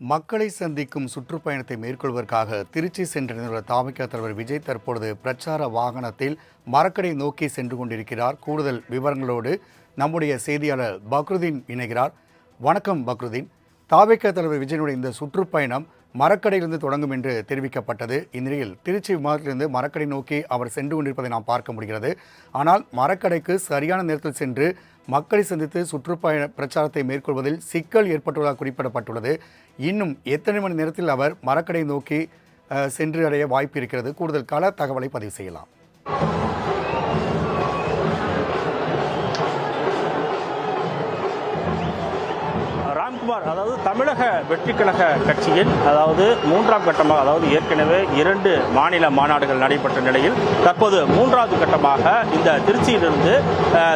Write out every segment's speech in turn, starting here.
மக்களை சந்திக்கும் சுற்றுப்பயணத்தை மேற்கொள்வதற்காக திருச்சி சென்றிருந்த தாமிக தலைவர் விஜய் தற்பொழுது பிரச்சார வாகனத்தில் மரக்கடை நோக்கி சென்று கொண்டிருக்கிறார். கூடுதல் விவரங்களோடு நம்முடைய செய்தியாளர் பக்ருதீன் இணைகிறார். வணக்கம் பக்ருதீன். தாவேக தலைவர் விஜயனுடைய இந்த சுற்றுப்பயணம் மரக்கடையிலிருந்து தொடங்கும் என்று தெரிவிக்கப்பட்டது. இந்நிலையில் திருச்சி விமானத்திலிருந்து மரக்கடை நோக்கி அவர் சென்று கொண்டிருப்பதை நாம் பார்க்க முடிகிறது. ஆனால் மரக்கடைக்கு சரியான நேரத்தில் சென்று மக்களை சந்தித்து சுற்றுப்பயண பிரச்சாரத்தை மேற்கொள்வதில் சிக்கல் ஏற்பட்டுள்ளதாக குறிப்பிடப்பட்டுள்ளது. இன்னும் எத்தனை மணி நேரத்தில் அவர் மரக்கடை நோக்கி சென்று அடைய வாய்ப்பு இருக்கிறது? கூடுதல் கால தகவலை பதிவு செய்யலாம். அதாவது தமிழக வெற்றி கழக கட்சியின் அதாவது மூன்றாம் கட்டமாக அதாவது ஏற்கனவே இரண்டு மாநில மாநாடுகள் நடைபெற்ற நிலையில் தற்போது மூன்றாவது கட்டமாக இந்த திருச்சியிலிருந்து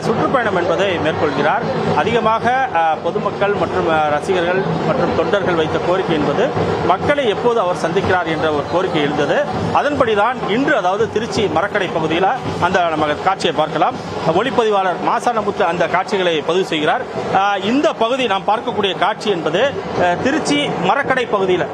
சுற்றுப்பயணம் என்பதை மேற்கொள்கிறார். அதிகமாக பொதுமக்கள் மற்றும் ரசிகர்கள் மற்றும் தொண்டர்கள் வைத்த கோரிக்கை என்பது மக்களை எப்போது அவர் சந்திக்கிறார் என்ற ஒரு கோரிக்கை இருந்தது அதன்படிதான் இன்று அதாவது திருச்சி மரக்கடை பகுதியில் அந்த நம்ம காட்சியை பார்க்கலாம். ஒளிப்பதிவாளர் மாசானமுத்து அந்த காட்சிகளை பதிவு செய்கிறார். இந்த பகுதி நாம் பார்க்கக்கூடிய காட்சி என்பது அஹ், திருச்சி மரக்கடை பகுதியில்.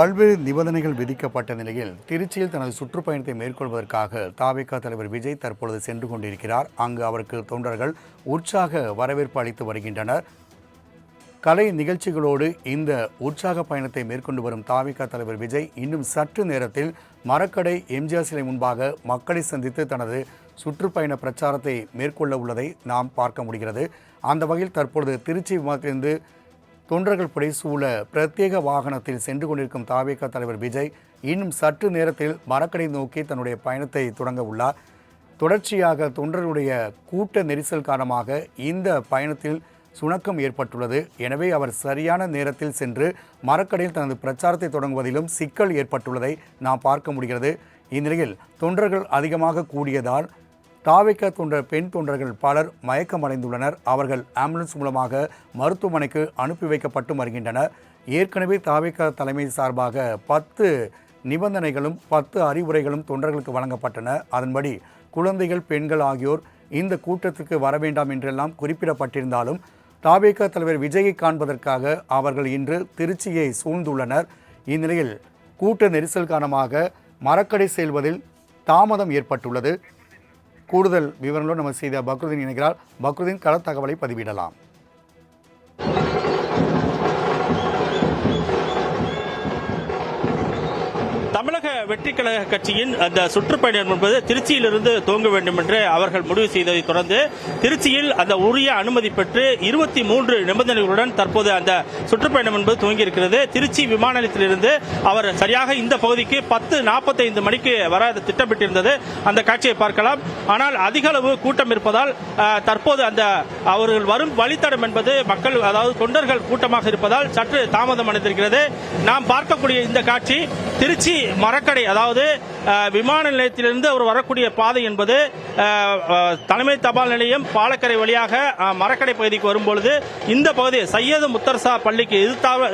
பல்வேறு நிபந்தனைகள் விதிக்கப்பட்ட நிலையில் திருச்சியில் தனது சுற்றுப்பயணத்தை மேற்கொள்வதற்காக தாவேகா தலைவர் விஜய் தற்பொழுது சென்று கொண்டிருக்கிறார். அங்கு அவருக்கு தொண்டர்கள் உற்சாக வரவேற்பு அளித்து வருகின்றனர். கலை நிகழ்ச்சிகளோடு இந்த உற்சாக பயணத்தை மேற்கொண்டு வரும் தாவிக தலைவர் விஜய் இன்னும் சற்று நேரத்தில் மரக்கடை எம்ஜிஆர் சிலை முன்பாக மக்களை சந்தித்து தனது சுற்றுப்பயண பிரச்சாரத்தை மேற்கொள்ள உள்ளதை நாம் பார்க்க முடிகிறது. அந்த வகையில் தற்பொழுது திருச்சி விமானத்திலிருந்து தொண்டர்கள் புடைசூழ பிரத்யேக வாகனத்தில் சென்று கொண்டிருக்கும் தாவேக தலைவர் விஜய் இன்னும் சற்று நேரத்தில் மரக்கடை நோக்கி தன்னுடைய பயணத்தை தொடங்க உள்ளார். தொடர்ச்சியாக தொண்டர்களுடைய கூட்ட நெரிசல் காரணமாக இந்த பயணத்தில் சுணக்கம் ஏற்பட்டுள்ளது. எனவே அவர் சரியான நேரத்தில் சென்று மரக்கடையில் தனது பிரச்சாரத்தை தொடங்குவதிலும் சிக்கல் ஏற்பட்டுள்ளதை நாம் பார்க்க முடிகிறது. இந்நிலையில் தொண்டர்கள் அதிகமாக கூடியதால் தாவிக்க தொண்ட பெண் தொண்டர்கள் பலர் மயக்கமடைந்துள்ளனர். அவர்கள் ஆம்புலன்ஸ் மூலமாக மருத்துவமனைக்கு அனுப்பி வைக்கப்பட்டு வருகின்றனர். ஏற்கனவே தாவிக்க தலைமை சார்பாக பத்து நிபந்தனைகளும் பத்து அறிவுரைகளும் தொண்டர்களுக்கு வழங்கப்பட்டன. அதன்படி குழந்தைகள் பெண்கள் ஆகியோர் இந்த கூட்டத்துக்கு வர வேண்டாம் என்றெல்லாம் குறிப்பிடப்பட்டிருந்தாலும் தாவேக தலைவர் விஜயை காண்பதற்காக அவர்கள் இன்று திருச்சியை சூழ்ந்துள்ளனர். இந்நிலையில் கூட்ட நெரிசல் காரணமாக மரக்கடை செல்வதில் தாமதம் ஏற்பட்டுள்ளது. கூடுதல் விவரங்களோடு நம்ம செய்த பக்ருதீன் இணைகிறார். பக்ருதீன் கள தகவலை பதிவிடலாம். வெற்றி கழக கட்சியின் அந்த சுற்றுப்பயணம் என்பது திருச்சியிலிருந்து துவங்க வேண்டும் என்று அவர்கள் முடிவு செய்ததை தொடர்ந்து திருச்சியில் அந்த உரிய அனுமதி பெற்று இருபத்தி மூன்று நிபந்தனைகளுடன் தற்போது அந்த சுற்றுப்பயணம் என்பது துவங்கி இருக்கிறது திருச்சி விமான நிலையத்திலிருந்து அவர் சரியாக இந்த பகுதிக்கு பத்து நாற்பத்தைந்து மணிக்கு வர திட்டமிட்டிருந்தது. அந்த காட்சியை பார்க்கலாம். ஆனால் அதிக அளவு கூட்டம் இருப்பதால் தற்போது அந்த அவர்கள் வரும் வழித்தடம் என்பது மக்கள் அதாவது தொண்டர்கள் கூட்டமாக இருப்பதால் சற்று தாமதம் அடைந்திருக்கிறது. நாம் பார்க்கக்கூடிய இந்த காட்சி திருச்சி மரக்கடை அதாவது விமான நிலையத்திலிருந்து அவர் வரக்கூடிய பாதை என்பது தலைமை தபால் நிலையம் பாலக்கரை வழியாக மரக்கடை பகுதிக்கு வரும்பொழுது இந்த பகுதி சையது முத்தர்சா பள்ளிக்கு எதிர்த்தாக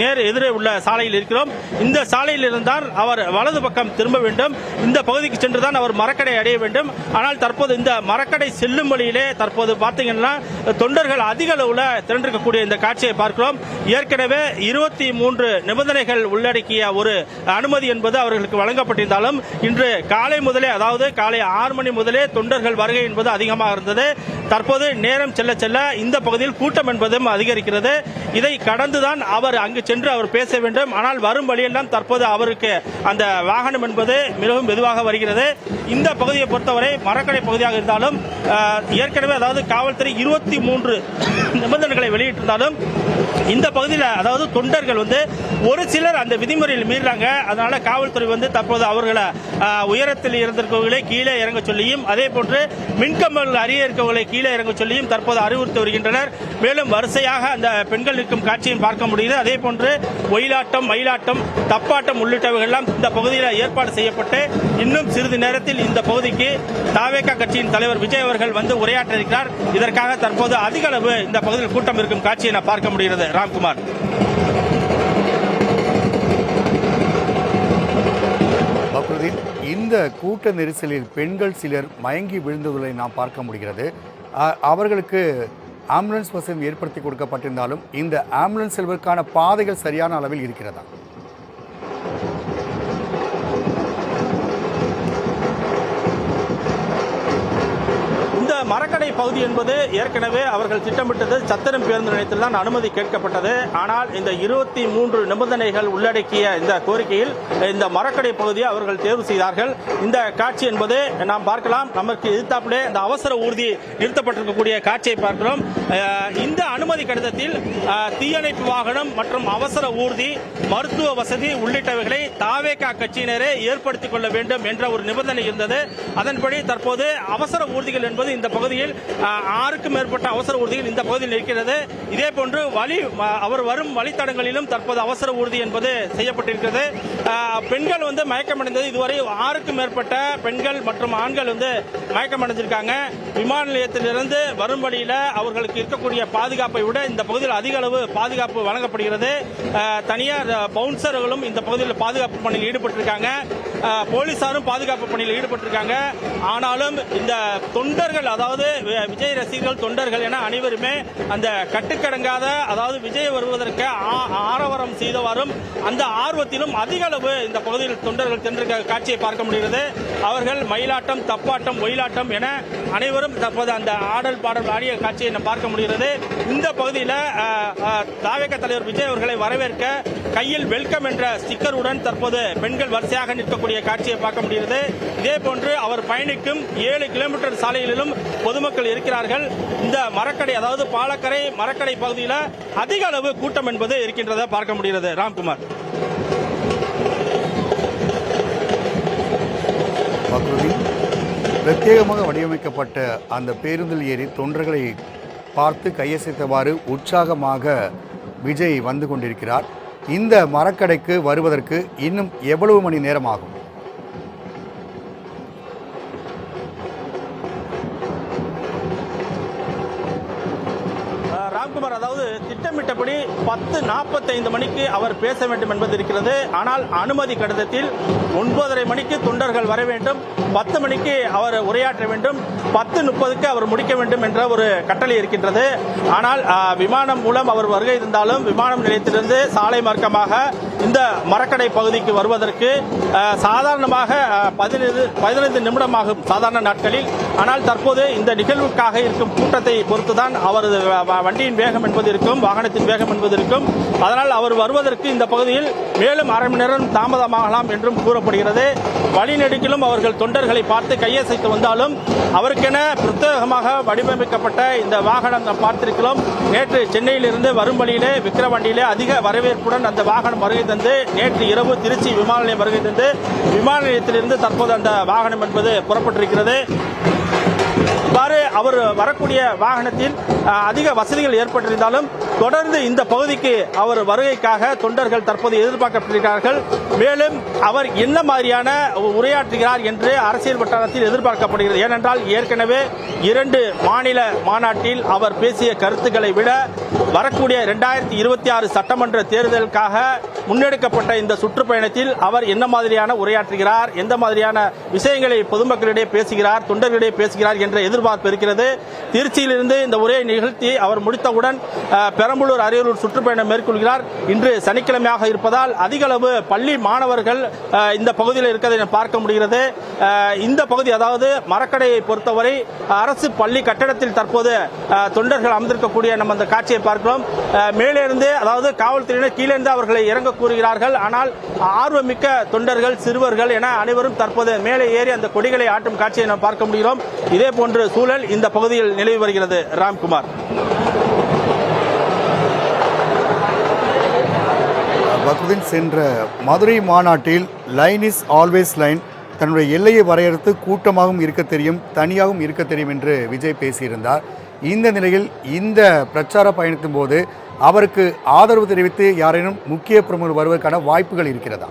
நேர் எதிரே உள்ள சாலையில் இருக்கிறோம். இந்த சாலையில் இருந்தால் அவர் வலது பக்கம் திரும்ப வேண்டும். இந்த பகுதிக்கு சென்றுதான் அவர் மரக்கடை அடைய வேண்டும். ஆனால் தற்போது இந்த மரக்கடை செல்லும் வழியிலே தற்போது பார்த்தீங்கன்னா தொண்டர்கள் அதிக அளவில் திரண்டிருக்கக்கூடிய இந்த காட்சியை பார்க்கிறோம். ஏற்கனவே இருபத்தி மூன்று நிபந்தனைகள் உள்ளடக்கிய ஒரு அனுமதி என்பது அவர் அவர்களுக்கு வழங்கப்பட்டிருந்தாலும் இன்று காலை முதலே அதாவது காலை ஆறு மணி முதலே தொண்டர்கள் வருகை என்பது அதிகமாக இருந்தது. தற்போது நேரம் செல்ல செல்ல இந்த பகுதியில் கூட்டம் என்பதும் அதிகரிக்கிறது. இதை கடந்துதான் அவர் அங்கு சென்று அவர் பேச வேண்டும். ஆனால் வரும் வழியெல்லாம் தற்போது அவருக்கு அந்த வாகனம் என்பது மிகவும் மெதுவாக வருகிறது. இந்த பகுதியை பொறுத்தவரை மரக்கடை பகுதியாக இருந்தாலும் ஏற்கனவே அதாவது காவல்துறை இருபத்தி மூன்று நிபந்தனைகளை வெளியிட்டிருந்தாலும் இந்த பகுதியில் அதாவது தொண்டர்கள் வந்து ஒரு சிலர் அந்த விதிமுறையில் மீறாங்க அதனால காவல்துறை வந்து தற்போது அவர்களை உயரத்தில் இருந்திருக்கவர்களை கீழே இறங்க சொல்லியும் அதே போன்று மின்கம்பங்கள் அருகே இருக்கவர்களை கீழே இறங்க சொல்லியும் தற்போது அறிவுறுத்தி வருகின்றனர். மேலும் வரிசையாக அந்த பெண்கள் நிற்கும் காட்சியும் பார்க்க முடியுது. அதே போன்று ஒயிலாட்டம் மயிலாட்டம் தப்பாட்டம் உள்ளிட்டவைகள் எல்லாம் இந்த பகுதியில் ஏற்பாடு செய்யப்பட்டு இன்னும் சிறிது நேரத்தில் இந்த பகுதிக்கு தாவேகா கட்சியின் தலைவர் விஜய் அவர்கள் வந்து உரையாற்ற இருக்கிறார் இதற்காக தற்போது அதிக அளவு இந்த பகுதியில் கூட்டம் இருக்கும் காட்சியை நான் பார்க்க முடிகிறது. ராம்குமார். இந்த கூட்ட நெரிசலில் பெண்கள் சிலர் மயங்கி விழுந்ததை நாம் பார்க்க முடிகிறது. அவர்களுக்கு ஆம்புலன்ஸ் வசதி ஏற்படுத்தி கொடுக்கப்பட்டிருந்தாலும் இந்த ஆம்புலன்ஸ் செல்வதற்கான பாதைகள் சரியான அளவில் இருக்கிறதா? மரக்கடை பகுதி என்பது ஏற்கனவே அவர்கள் திட்டமிட்டது சத்திரம் பேருந்து நிலையத்தில் தான் அனுமதி கேட்கப்பட்டது. ஆனால் இந்த இருபத்தி மூன்று நிபந்தனைகள் உள்ளடக்கிய இந்த கோரிக்கையில் இந்த மரக்கடை பகுதியை அவர்கள் தேர்வு செய்தார்கள். இந்த காட்சி என்பது நாம் பார்க்கலாம். நமக்கு எதிர்த்தாப்பிலே இந்த அவசர ஊர்தி நிறுத்தப்பட்டிருக்கக்கூடிய காட்சியை பார்க்கிறோம். இந்த அனுமதி கடிதத்தில் தீயணைப்பு வாகனம் மற்றும் அவசர ஊர்தி மருத்துவ வசதி உள்ளிட்டவைகளை தாவேகா கட்சியினரே ஏற்படுத்திக் கொள்ள வேண்டும் என்ற ஒரு நிபந்தனை இருந்தது. அதன்படி தற்போது அவசர ஊர்திகள் என்பது இந்த பகுதியில் ஆறுக்கும் மேற்பட்ட அவசர ஊர்திகள் இந்த பகுதியில் இருக்கிறது இதே போன்று வழி அவர் வரும் வழித்தடங்களிலும் தற்போது அவசர ஊர்தி என்பது செய்யப்பட்டிருக்கிறது. பெண்கள் வந்து மயக்கமடைந்தது. இதுவரை ஆறுக்கும் மேற்பட்ட பெண்கள் மற்றும் ஆண்கள் வந்து மயக்கமடைஞ்சிருக்காங்க. விமான நிலையத்திலிருந்து வரும் வழியில் அவர்களுக்கு இருக்கக்கூடிய பாதுகாப்பை விட இந்த பகுதியில் அதிக அளவு பாதுகாப்பு வழங்கப்படுகிறது. தனியார் பவுன்சர்களும் இந்த பகுதியில் பாதுகாப்பு பணியில் ஈடுபட்டிருக்காங்க. போலீசாரும் பாதுகாப்பு பணியில் ஈடுபட்டிருக்காங்க. ஆனாலும் இந்த தொண்டர்கள் அதாவது விஜய் ரசிகர்கள் தொண்டர்கள் என அனைவருமே அந்த கட்டுக்கடங்காத அதாவது விஜய் வருவதற்கு ஆ- ஆரவாரம் செய்தவாறும் அந்த ஆர்வத்திலும் அதிக அளவு இந்த பகுதியில் தொண்டர்கள் சென்றிருக்க காட்சியை பார்க்க முடிகிறது. அவர்கள் மயிலாட்டம் தப்பாட்டம் ஒயிலாட்டம் என அனைவரும் தற்போது அந்த ஆடல் பாடல் ஆடிய காட்சியை பார்க்க பார்க்க முடிகிறது. இந்த பகுதியில் தாவேக தலைவர் விஜய் அவர்களை வரவேற்க கையில் வெல்கம் என்ற ஸ்டிக்கருடன் தற்போது பெண்கள் வரிசையாக நிற்கக்கூடிய காட்சியை பார்க்க முடிகிறது. இதே போன்று அவர் பயணிக்கும் ஏழு கிலோமீட்டர் சாலைகளிலும் பொதுமக்கள் இருக்கிறார்கள். இந்த மரக்கடை அதாவது பாலக்கரை மரக்கடை பகுதியில் அதிக அளவு கூட்டம் என்பது இருக்கின்றதை பார்க்க முடிகிறது. ராம்குமார். பிரத்யேகமாக வடிவமைக்கப்பட்ட அந்த பேருந்தில் ஏறி தொண்டர்களை பார்த்து கையசைத்தவாறு உற்சாகமாக விஜய் வந்து கொண்டிருக்கிறார். இந்த மரக்கடைக்கு வருவதற்கு இன்னும் எவ்வளவு மணி நேரம் ஆகும் திட்டமிட்டபடி பத்து நாற்பத்தைந்து மணிக்கு அவர் பேச வேண்டும் என்பது இருக்கிறது. ஆனால் அனுமதி கடிதத்தில் ஒன்பதரை மணிக்கு தொண்டர்கள் வர வேண்டும். பத்து மணிக்கு அவர் உரையாற்ற வேண்டும். பத்து முப்பதுக்கு அவர் முடிக்க வேண்டும் என்ற ஒரு கட்டளை இருக்கின்றது. ஆனால் விமானம் மூலம் அவர் வருகை இருந்தாலும் விமானம் நிலையத்திலிருந்து சாலை மார்க்கமாக இந்த மரக்கடை பகுதிக்கு வருவதற்கு சாதாரணமாக பதினைந்து பதினைந்து நிமிடமாகும் சாதாரண நாட்களில். ஆனால் தற்போது இந்த நிகழ்வுக்காக இருக்கும் கூட்டத்தை பொறுத்துதான் அவரது வ- வண்டியின் வேகம் என்பது இருக்கும் வாகனத்தின் வேகம் என்பது இருக்கும். அதனால் அவர் வருவதற்கு இந்த பகுதியில் மேலும் அரை மணி நேரம் தாமதமாகலாம் என்றும் கூறப்படுகிறது. வழிநெடுக்கிலும் அவர்கள் தொண்டர்களை பார்த்து கையசைத்து வந்தாலும் அவருக்கென பிரத்யேகமாக வடிவமைக்கப்பட்ட இந்த வாகனம் நாம் பார்த்திருக்கிறோம். நேற்று சென்னையிலிருந்து வரும் வழியிலே விக்கிரவாண்டியிலே அதிக வரவேற்புடன் அந்த வாகனம் வருகை தந்து நேற்று இரவு திருச்சி விமான நிலையம் வருகை தந்து விமான நிலையத்திலிருந்து தற்போது அந்த வாகனம் என்பது புறப்பட்டிருக்கிறது. இவ்வாறு அவர் வரக்கூடிய வாகனத்தில் அதிக வசதிகள் ஏற்பட்டிருந்தாலும் தொடர்ந்து இந்த பகுதிக்கு அவர் வருகைக்காக தொண்டர்கள் தற்போது எதிர்பார்க்கப்படுகிறார்கள் மேலும் அவர் என்ன மாதிரியான உரையாற்றுகிறார் என்று அரசியல் வட்டாரத்தில் எதிர்பார்க்கப்படுகிறது. ஏனென்றால் ஏற்கனவே இரண்டு மாநில மாநாட்டில் அவர் பேசிய கருத்துக்களை விட வரக்கூடிய இரண்டாயிரத்தி இருபத்தி ஆறு சட்டமன்ற தேர்தலுக்காக முன்னெடுக்கப்பட்ட இந்த சுற்றுப்பயணத்தில் அவர் என்ன மாதிரியான உரையாற்றுகிறார் எந்த மாதிரியான விஷயங்களை பொதுமக்களிடையே பேசுகிறார் தொண்டர்களிடையே பேசுகிறார் என்ற எதிர்பார்ப்பு இருக்கிறது. திருச்சியிலிருந்து இந்த உரையை நிகழ்த்தி அவர் முடித்தவுடன் அஹ், பெரம்பலூர் அரியலூர் சுற்றுப்பயணம் மேற்கொள்கிறார். இன்று சனிக்கிழமையாக இருப்பதால் அதிக அளவு பள்ளி மாணவர்கள் இந்த பகுதியில் இருக்கிறதை பார்க்க முடிகிறது. இந்த பகுதி அதாவது மரக்கடையை பொறுத்தவரை அரசு பள்ளி கட்டடத்தில் தற்போது தொண்டர்கள் அமர்ந்திருக்கக்கூடிய நம்ம அந்த காட்சியை பார்க்கிறோம். மேலிருந்து அதாவது காவல்துறையினர் கீழிருந்து அவர்களை இறங்க கூறுகிறார்கள். ஆனால் ஆர்வமிக்க தொண்டர்கள் சிறுவர்கள் என அனைவரும் தற்போது மேலே ஏறி அந்த கொடிகளை ஆட்டும் காட்சியை நாம் பார்க்க முடிகிறோம். இதே போன்ற சூழல் இந்த பகுதியில் நிலவி வருகிறது. ராம்குமார். பக்ருதீன் சென்ற மதுரை மாநாட்டில் லைன் இஸ் ஆல்வேஸ் லைன் தன்னுடைய எல்லையை வரையறுத்து கூட்டமாகவும் இருக்க தெரியும் தனியாகவும் இருக்க தெரியும் என்று விஜய் பேசியிருந்தார். இந்த நிலையில் இந்த பிரச்சார பயணத்தின் போது அவருக்கு ஆதரவு தெரிவித்து யாரேனும் முக்கிய பிரமுகர் வருவதற்கான வாய்ப்புகள் இருக்கிறதா?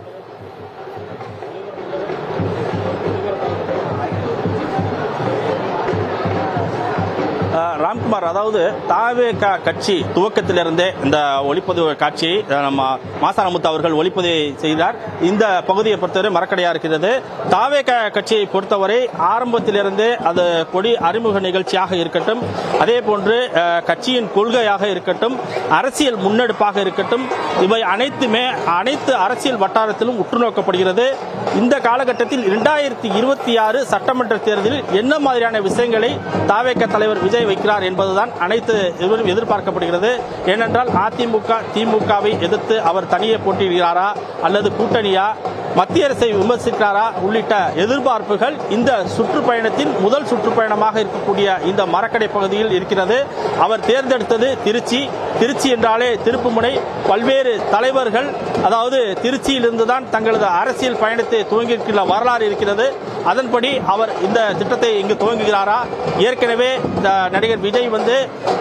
அஹ், அதாவது தாவேக கட்சி துவக்கத்திலிருந்தே இந்த ஒளிப்பதிவு காட்சியை நம்ம மாசாரமுத்து அவர்கள் ஒளிப்பதிவு செய்தார். இந்த பகுதியை பொறுத்தவரை மரக்கடையா இருக்கிறது. தாவேக கட்சியை பொறுத்தவரை ஆரம்பத்திலிருந்தே அது கொடி அறிமுக நிகழ்ச்சியாக இருக்கட்டும் அதே போன்று கட்சியின் கொள்கையாக இருக்கட்டும் அரசியல் முன்னெடுப்பாக இருக்கட்டும் இவை அனைத்துமே அனைத்து அரசியல் வட்டாரத்திலும் உற்று நோக்கப்படுகிறது இந்த காலகட்டத்தில் இரண்டாயிரத்தி இருபத்தி ஆறு சட்டமன்ற தேர்தலில் என்ன மாதிரியான விஷயங்களை தாவேக தலைவர் விஜய் வைக்கிறார் என்பதுதான் அனைத்து எதிரும் எதிர்பார்க்கப்படுகிறது. ஏனென்றால் அதிமுக திமுகவை எதிர்த்து அவர் தனியே போட்டியிடுகிறாரா அல்லது கூட்டணியா? மத்திய அரசை விமர்சிக்கிறாரா? உள்ளிட்ட எதிர்பார்ப்புகள் இந்த சுற்றுப்பயணத்தின் முதல் சுற்றுப்பயணமாக இருக்கக்கூடிய இந்த மரக்கடை பகுதியில் இருக்கிறது. அவர் தேர்ந்தெடுத்தது திருச்சி. திருச்சி என்றாலே திருப்புமுனை. பல்வேறு தலைவர்கள் அதாவது திருச்சியிலிருந்து தான் தங்களது அரசியல் பயணத்தை துவங்கியிருக்கிற வரலாறு இருக்கிறது. அதன்படி அவர் இந்த திட்டத்தை இங்கு துவங்குகிறாரா? ஏற்கனவே இந்த நடிகர் விஜய் வந்து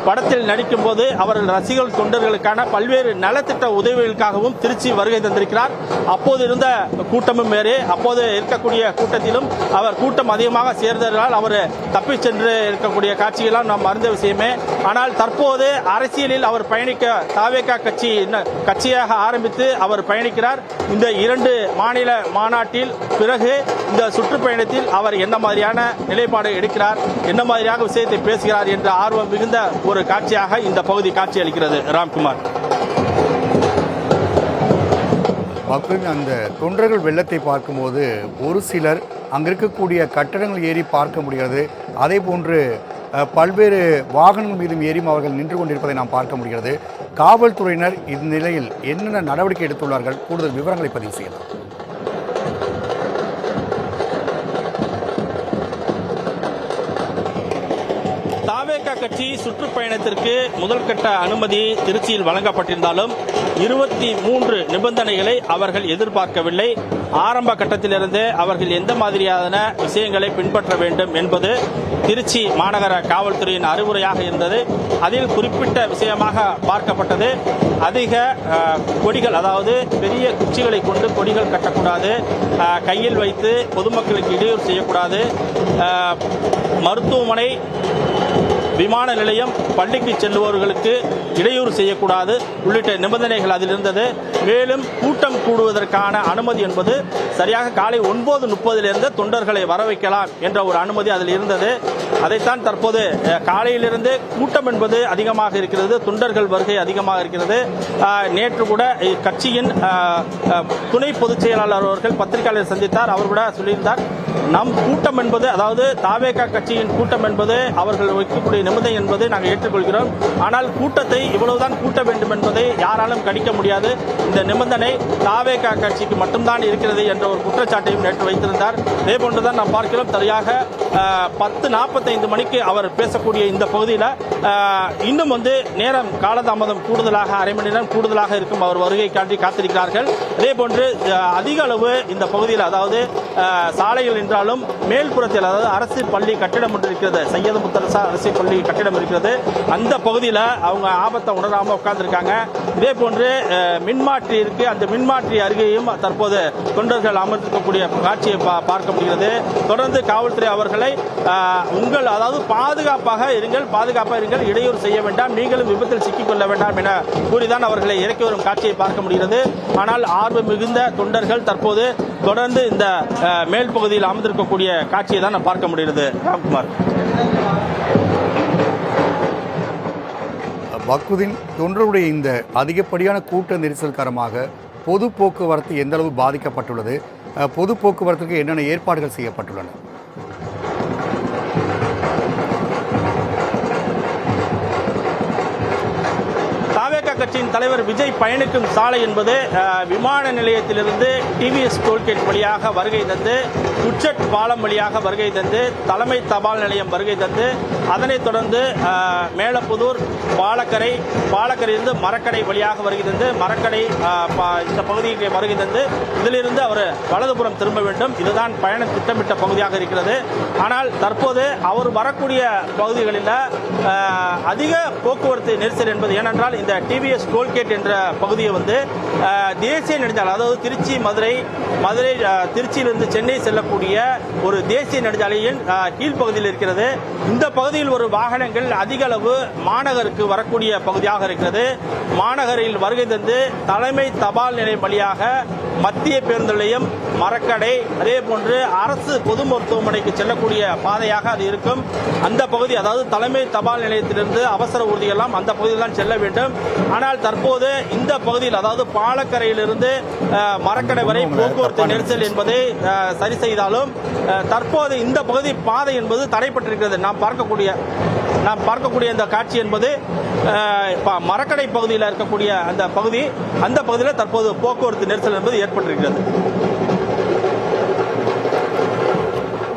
படத்தில் நடிக்கும் போது அவர்கள் ரசிகர்கள் தொண்டர்களுக்கான பல்வேறு நலத்திட்ட உதவிகளுக்காகவும் திருச்சி வருகை தந்திருக்கிறார். அப்போது இருந்த கூட்டமும் வேறு. அப்போது இருக்கக்கூடிய கூட்டத்திலும் அவர் கூட்டம் அதிகமாக சேர்ந்ததால் அவர் தப்பி சென்று இருக்கக்கூடிய காட்சியெல்லாம் நாம் அறிந்த விஷயமே. ஆனால் தற்போது அரசியலில் அவர் பயணிக்க தாவேகா கட்சி கட்சியாக ஆரம்பித்து அவர் பயணிக்கிறார். இந்த இரண்டு மாநில மாநாட்டில் பிறகு இந்த சுற்றுப்பயணத்தில் அவர் என்ன மாதிரியான நிலைப்பாடு எடுக்கிறார் என்ன மாதிரியாக விஷயத்தை பேசுகிறார் என்ற ஆர்வம் மிகுந்த ஒரு காட்சியாக இந்த பகுதி காட்சி அளிக்கிறது. ராம்குமார். மக்களின் அந்த தொண்டர்கள் வெள்ளத்தை பார்க்கும்போது ஒரு சிலர் அங்கே இருக்கக்கூடிய கட்டடங்கள் ஏறி பார்க்க முடிகிறது. அதே போன்று பல்வேறு வாகனங்கள் மீதும் ஏறியும் அவர்கள் நின்று கொண்டிருப்பதை நாம் பார்க்க முடிகிறது. காவல்துறையினர் இந்நிலையில் என்னென்ன நடவடிக்கை எடுத்துள்ளார்கள்? கூடுதல் விவரங்களை பதிவு செய்யலாம். கட்சி சுற்றுப்பயணத்திற்கு முதல்கட்ட அனுமதி திருச்சியில் வழங்கப்பட்டிருந்தாலும் இருபத்தி மூன்று நிபந்தனைகளை அவர்கள் எதிர்பார்க்கவில்லை. ஆரம்ப கட்டத்திலிருந்தே அவர்கள் எந்த மாதிரியான விஷயங்களை பின்பற்ற வேண்டும் என்பது திருச்சி மாநகர காவல்துறையின் அறிவுரையாக இருந்தது. அதில் குறிப்பிட்ட விஷயமாக பார்க்கப்பட்டது. அதிக கொடிகள் அதாவது பெரிய குச்சிகளை கொண்டு கொடிகள் கட்டக்கூடாது. கையில் வைத்து பொதுமக்களுக்கு இடையூறு செய்யக்கூடாது. மருத்துவமனை விமான நிலையம் பள்ளிக்கு செல்லுபவர்களுக்கு இடையூறு செய்யக்கூடாது. உள்ளிட்ட நிபந்தனைகள் அதில் இருந்தது. மேலும் கூட்டம் கூடுவதற்கான அனுமதி என்பது சரியாக காலை ஒன்பது முப்பதிலிருந்து தொண்டர்களை வர வைக்கலாம் என்ற ஒரு அனுமதி அதில் இருந்தது. அதைத்தான் தற்போது காலையிலிருந்து கூட்டம் என்பது அதிகமாக இருக்கிறது. தொண்டர்கள் வருகை அதிகமாக இருக்கிறது. நேற்று கூட கட்சியின் துணை பொதுச் செயலாளர் அவர்கள் பத்திரிகையாளர் சந்தித்தார். அவர் கூட சொல்லியிருந்தார். நம் கூட்டம் என்பது அதாவது தாவேகா கட்சியின் கூட்டம் என்பது அவர்கள் வைக்கக்கூடிய நிபந்தனை என்பது நாங்கள் ஏற்றுக்கொள்கிறோம். ஆனால் கூட்டத்தை இவ்வளவுதான் கூட்ட வேண்டும் என்பதை யாராலும் கணிக்க முடியாது. இந்த நிபந்தனை தாவேகா கட்சிக்கு மட்டும்தான் இருக்கிறது என்ற ஒரு குற்றச்சாட்டையும் நேற்று வைத்திருந்தார். இதே போன்றுதான் நாம் பார்க்கிறோம் சரியாக பத்து நாற்பத்தைந்து மணிக்கு அவர் பேசக்கூடிய இந்த பகுதியில் இன்னும் வந்து நேரம் காலதாமதம் கூடுதலாக அரை மணி நேரம் கூடுதலாக இருக்கும். அவர் வருகை காட்டி காத்திருக்கிறார்கள். அதே போன்று அதிக அளவு இந்த பகுதியில் அதாவது சாலைகளின் என்றாலும் மேல்புறத்தில் அதாவது அரசு பள்ளி கட்டிடம் ஒன்று இருக்கிறது சையது முத்தரசா அரசு பள்ளி கட்டிடம் இருக்கிறது. அந்த பகுதியில் அவங்க ஆபத்தை உணராமல் உட்கார்ந்துருக்காங்க. இதே போன்று மின்மாற்றி இருக்கு. அந்த மின்மாற்றி அருகேயும் தற்போது தொண்டர்கள் அமர்ந்திருக்கக்கூடிய காட்சியை பா- பார்க்க முடிகிறது. தொடர்ந்து காவல்துறை அவர்களை உங்கள் அதாவது பாதுகாப்பாக இருங்கள் பாதுகாப்பாக இருங்கள் இடையூறு செய்ய வேண்டாம் நீங்களும் விபத்தில் சிக்கிக்கொள்ள வேண்டாம் என கூறிதான் அவர்களை இறக்கி வரும் காட்சியை பார்க்க முடிகிறது. ஆனால் ஆர்வம் மிகுந்த தொண்டர்கள் தற்போது தொடர்ந்து இந்த மேல் பகுதியில் அமர்ந்திருக்கக்கூடிய காட்சியை தான் நான் பார்க்க முடிகிறது. ராம்குமார். பக்ருதீன் தொண்டருடைய இந்த அதிகப்படியான கூட்ட நெரிசல் காரணமாக பொது போக்குவரத்து எந்த அளவு பாதிக்கப்பட்டுள்ளது பொது போக்குவரத்துக்கு என்னென்ன ஏற்பாடுகள் செய்யப்பட்டுள்ளன? கட்சியின் தலைவர் விஜய் பயணிக்கும் சாலை என்பது விமான நிலையத்திலிருந்து டிவிஎஸ் டோல்கேட் வழியாக வருகை தந்து குச்சட் பாலம் வழியாக வருகை தந்து தலைமை தபால் நிலையம் வருகை தந்து அதனைத் தொடர்ந்து மேலப்புதூர் பாலக்கரை பாலக்கரையிலிருந்து மரக்கடை வழியாக வருகிறது மரக்கடை இந்த பகுதிக்கு வருகிறது இதிலிருந்து அவர் வலதுபுறம் திரும்ப வேண்டும். இதுதான் பயண திட்டமிட்ட பகுதியாக இருக்கிறது. ஆனால் தற்போது அவர் வரக்கூடிய பகுதிகளில் அதிக போக்குவரத்து நெரிசல் என்பது ஏனென்றால் இந்த டிவிஎஸ் டோல்கேட் என்ற பகுதியை வந்து தேசிய நெடுஞ்சாலை அதாவது திருச்சி மதுரை மதுரை திருச்சியிலிருந்து சென்னை செல்லக்கூடிய ஒரு தேசிய நெடுஞ்சாலையின் கீழ்ப்பகுதியில் இருக்கிறது. இந்த பகுதி பகுதியில் ஒரு வாகனங்கள் அதிக அளவு மாநகருக்கு வரக்கூடிய பகுதியாக இருக்கிறது. மாநகரில் வருகை தந்து தலைமை தபால் நிலையம் வழியாக மத்திய பேருந்து நிலையம் மரக்கடை அதே போன்று அரசு பொது மருத்துவமனைக்கு செல்லக்கூடிய பாதையாக அது இருக்கும். அந்த பகுதி அதாவது தலைமை தபால் நிலையத்திலிருந்து அவசர ஊர்தியெல்லாம் அந்த பகுதியில் தான் செல்ல வேண்டும். ஆனால் தற்போது இந்த பகுதியில் அதாவது பாலக்கரையிலிருந்து மரக்கடை வரை போக்குவரத்து நெரிசல் என்பதை சரி செய்தாலும் தற்போது இந்த பகுதி பாதை என்பது தடைப்பட்டிருக்கிறது. நாம் பார்க்கக்கூடிய நாம் பார்க்கக்கூடிய இந்த காட்சி என்பது மரக்கடை பகுதியில் இருக்கக்கூடிய அந்த பகுதி அந்த பகுதியில் தற்போது போக்குவரத்து நெரிசல் என்பது ஏற்பட்டிருக்கிறது.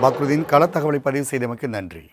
பக்ருதீன் கள தகவலை பதிவு செய்தமைக்கு நன்றி.